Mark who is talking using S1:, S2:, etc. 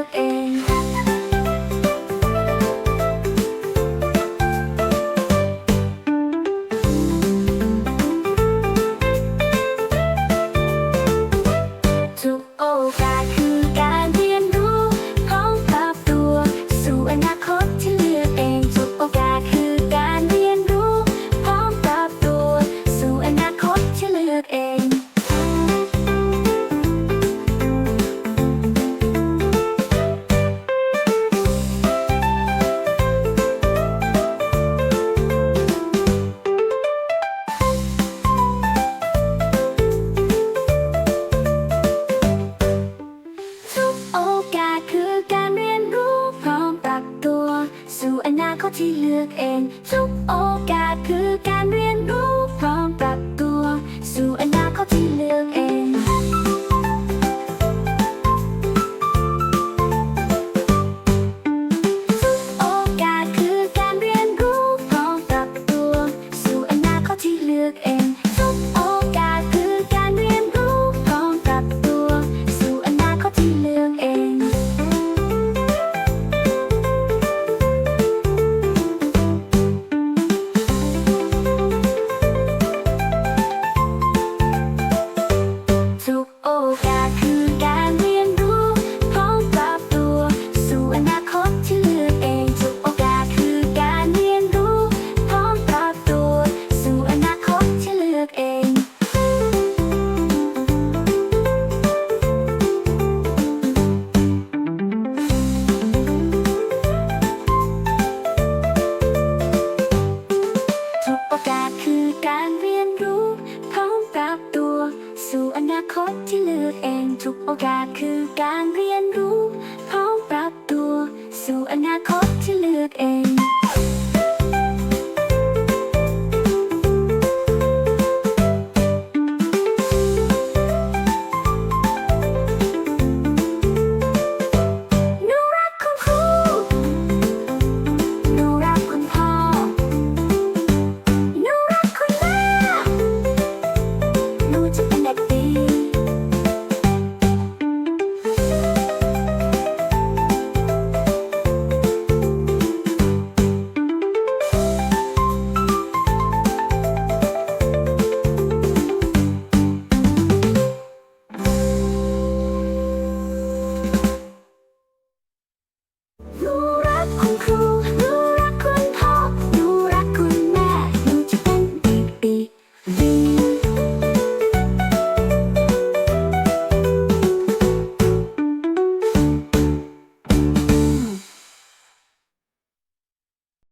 S1: L A ที่เลือกเอง ทุกโอกาสคือการเรียนรู้ คตที่เลือเองทุกโอกาสคือการเรียนรู้ พร้อมปรับตัว สู่อนาคต